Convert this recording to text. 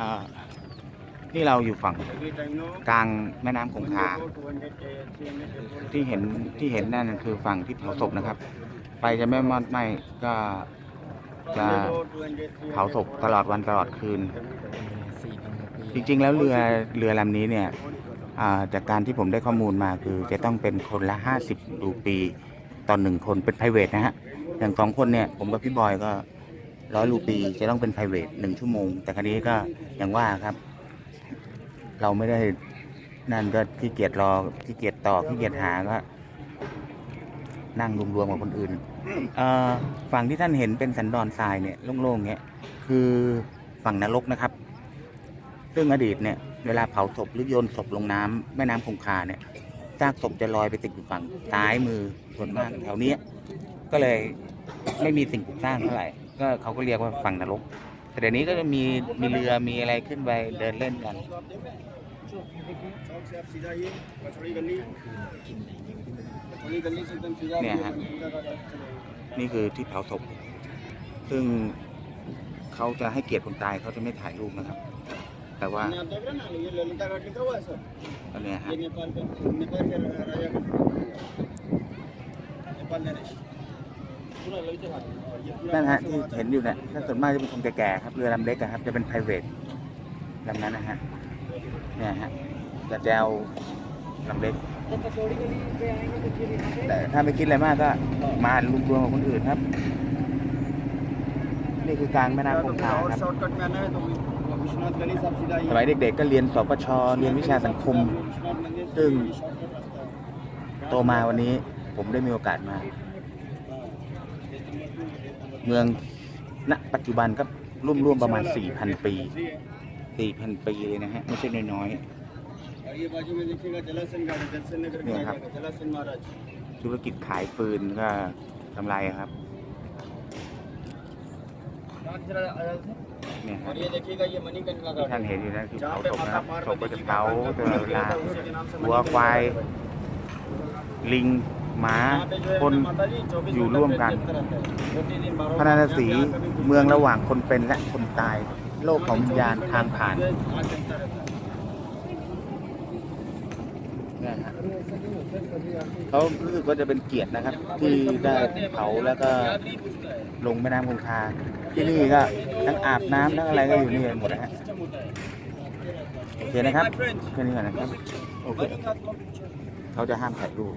อ่าที่เราอยู่ฝั่งกลางแม่น้ำคงคา ที่เห็นที่เห็นนั่นคือฝั่งที่เผาศพนะครับ ไฟจะไม่มอดไหม้ก็จะเผาศพตลอดวันตลอดคืน จริงๆ แล้วเรือเรือลำนี้เนี่ยจากการที่ผมได้ข้อมูลมาคือจะต้องเป็นคนละ 50รูปีต่อหนึ่งคนเป็น p r i v a t นะฮะ อย่างสองคนเนี่ยผมกับพี่บอยก็ ร้อยรูปีจะต้องเป็น p r i v a t หนึ่งชั่วโมง แต่ครั้นี้ก็อย่างว่าครับ เราไม่ได้นั่นก็ขี้เกียจรอขี้เกียจต่อขี้เกียจหาก็นั่งรวมๆกับคนอื่นฝั่งที่ท่านเห็นเป็นสันดอนทรายเนี่ยโล่งๆเนี่ยคือฝั่งนรกนะครับ ซึ่งอดีตเนี่ยเวลาเผาศพหรือโยนศพลงน้ำแม่น้ำคงคาเนี่ยซากศพจะลอยไปติดอยู่ฝั่งซ้ายมือส่วนมากแถวเนี้ยก็เลยไม่มีสิ่งปลูกสร้างเท่าไหร่ ก็เขาก็เรียกว่าฝั่งนรก แต่เดี๋ยวนี้ก็จะมีมีเรือมีอะไรขึ้นไปเดินเล่นกัน เนี่ยฮะนี่คือที่เผาศพ ซึ่งเขาจะให้เกียรติคนตายเขาจะไม่ถ่ายรูปนะครับ แต่ว่าอันนี้ฮะ นั่นฮะที่เห็นอยู่เนี่ยถ้ส่วนมากจะเป็นคนแก่ๆครับเรือลำเล็กครับ จะเป็น p r i v a t ลำนั้นนะฮะเนี่ยฮะจะแจวลำเล็ก แต่ถ้าไม่คิดอะไรมากก็มาลุ้มรวมกับคนอื่นครับ นี่คือกลางแม่น้ำคงคาครับสมัยเด็กๆก็เรียนสปชเรียนวิชาสังคม ซึ่งโตมาวันนี้ผมได้มีโอกาสมา เมืองณปัจจุบันครับร่วมๆประมาณ 4,000 ปี 4,000 ปีเลยนะฮะ ไม่ใช่น้อยๆนี่ครับ ธุรกิจขายฟืนก็กำไรครับเนี่ยครับที่ท่านเห็นอยู่นะคือเขาศพนะครับศพก็จะเผาตลเวลาวัวควายลิง ม้าคนอยู่ร่วมกันพระนารสีเมืองระหว่างคนเป็นและคนตาย โลกของวิญญาณทางผ่านนะฮะเขารู้สึกว่าจะเป็นเกียรตินะครับ ที่ได้เผาแล้วก็ลงแม่น้ำคงคา ที่นี่ก็ทั้งอาบน้ำทั้งอะไรก็อยู่นี่หมดนะฮะโอเคนะครับแค่นี้ก่อนนะครับโอเคเขาจะห้ามถ่ายรูป